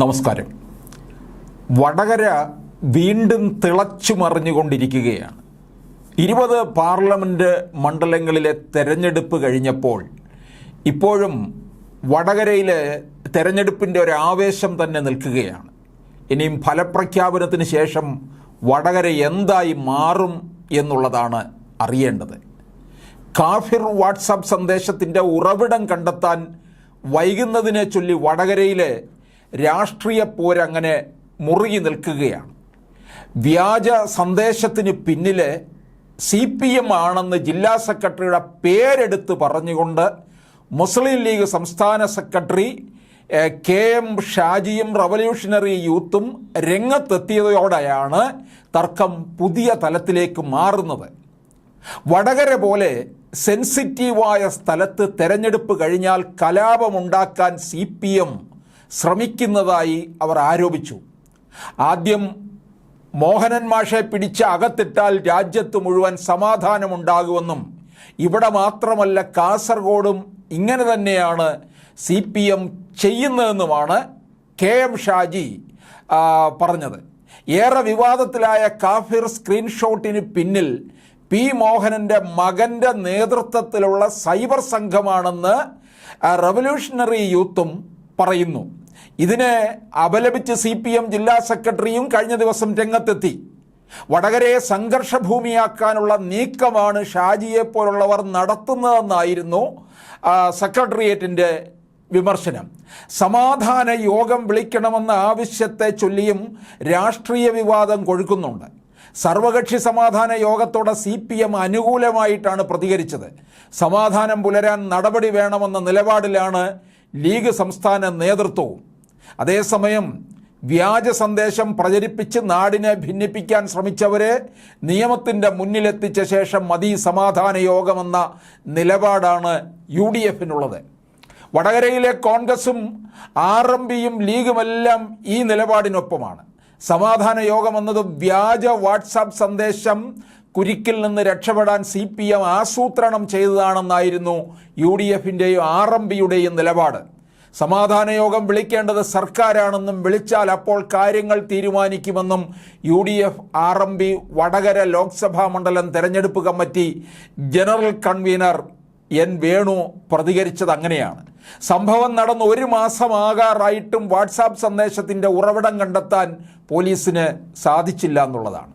നമസ്കാരം. വടകര വീണ്ടും തിളച്ചു മറിഞ്ഞുകൊണ്ടിരിക്കുകയാണ് ഇരുപത് പാർലമെന്റ് മണ്ഡലങ്ങളിലെ തെരഞ്ഞെടുപ്പ് കഴിഞ്ഞപ്പോൾ ഇപ്പോഴും വടകരയിലെ തെരഞ്ഞെടുപ്പിന്റെ ഒരു ആവേശം തന്നെ നിൽക്കുകയാണ്. ഇനിയും ഫലപ്രഖ്യാപനത്തിന് ശേഷം വടകര എന്തായി മാറും എന്നുള്ളതാണ് അറിയേണ്ടത്. കാഫിർ വാട്സാപ്പ് സന്ദേശത്തിന്റെ ഉറവിടം കണ്ടെത്താൻ വൈകുന്നതിനെ ചൊല്ലി വടകരയിലെ രാഷ്ട്രീയ പോരങ്ങനെ മുറുകി നിൽക്കുകയാണ്. വ്യാജ സന്ദേശത്തിന് പിന്നിലെ സി പി എം ആണെന്ന് ജില്ലാ സെക്രട്ടറിയുടെ പേരെടുത്ത് പറഞ്ഞുകൊണ്ട് മുസ്ലിം ലീഗ് സംസ്ഥാന സെക്രട്ടറി കെ എം ഷാജിയും റവല്യൂഷണറി യൂത്തും രംഗത്തെത്തിയതോടെയാണ് തർക്കം പുതിയ തലത്തിലേക്ക് മാറുന്നത്. വടകര പോലെ സെൻസിറ്റീവായ സ്ഥലത്ത് തെരഞ്ഞെടുപ്പ് കഴിഞ്ഞാൽ കലാപമുണ്ടാക്കാൻ സി പി എം ശ്രമിക്കുന്നതായി അവർ ആരോപിച്ചു. ആദ്യം മോഹനൻ മാഷെ പിടിച്ച് അകത്തിട്ടാൽ രാജ്യത്ത് മുഴുവൻ സമാധാനമുണ്ടാകുമെന്നും ഇവിടെ മാത്രമല്ല കാസർഗോഡും ഇങ്ങനെ തന്നെയാണ് സി പി എം ചെയ്യുന്നതെന്നുമാണ് കെ എം ഷാജി പറഞ്ഞത്. ഏറെ വിവാദത്തിലായ കാഫിർ സ്ക്രീൻഷോട്ടിന് പിന്നിൽ പി മോഹനന്റെ മകന്റെ നേതൃത്വത്തിലുള്ള സൈബർ സംഘമാണെന്ന് റവല്യൂഷണറി യൂത്തും പറയുന്നു. ഇതിനെ അപലപിച്ച് സി പി എം ജില്ലാ സെക്രട്ടറിയും കഴിഞ്ഞ ദിവസം രംഗത്തെത്തി. വടകരയെ സംഘർഷഭൂമിയാക്കാനുള്ള നീക്കമാണ് ഷാജിയെ പോലുള്ളവർ നടത്തുന്നതെന്നായിരുന്നു സെക്രട്ടേറിയറ്റിന്റെ വിമർശനം. സമാധാന യോഗം വിളിക്കണമെന്ന ആവശ്യത്തെ ചൊല്ലിയും രാഷ്ട്രീയ വിവാദം കൊഴുക്കുന്നുണ്ട്. സർവകക്ഷി സമാധാന യോഗത്തോടെ സി പി എം അനുകൂലമായിട്ടാണ് പ്രതികരിച്ചത്. സമാധാനം പുലരാൻ നടപടി വേണമെന്ന നിലപാടിലാണ് ലീഗ് സംസ്ഥാന നേതൃത്വവും. അതേസമയം വ്യാജ സന്ദേശം പ്രചരിപ്പിച്ച് നാടിനെ ഭിന്നിപ്പിക്കാൻ ശ്രമിച്ചവരെ നിയമത്തിന്റെ മുന്നിലെത്തിച്ച ശേഷം മതി സമാധാന യോഗമെന്ന നിലപാടാണ് യു ഡി എഫിനുള്ളത് വടകരയിലെ കോൺഗ്രസും ആർ എം പിയും ലീഗുമെല്ലാം ഈ നിലപാടിനൊപ്പമാണ്. സമാധാന യോഗം എന്നത് വ്യാജ വാട്സാപ്പ് സന്ദേശം കുരുക്കിൽ നിന്ന് രക്ഷപ്പെടാൻ സി പി എം ആസൂത്രണം ചെയ്തതാണെന്നായിരുന്നു യു ഡി എഫിന്റെയും ആർ എം പിയുടെയും നിലപാട്. സമാധാന യോഗം വിളിക്കേണ്ടത് സർക്കാരാണെന്നും വിളിച്ചാൽ അപ്പോൾ കാര്യങ്ങൾ തീരുമാനിക്കുമെന്നും U D F R M P Vadakara Lok Sabha മണ്ഡലം തെരഞ്ഞെടുപ്പ് committee general convener N Venu പ്രതികരിച്ചത് അങ്ങനെയാണ്. സംഭവം നടന്ന് ഒരു മാസമാകാറായിട്ടും വാട്സാപ്പ് സന്ദേശത്തിന്റെ ഉറവിടം കണ്ടെത്താൻ പോലീസിന് സാധിച്ചില്ല എന്നുള്ളതാണ്.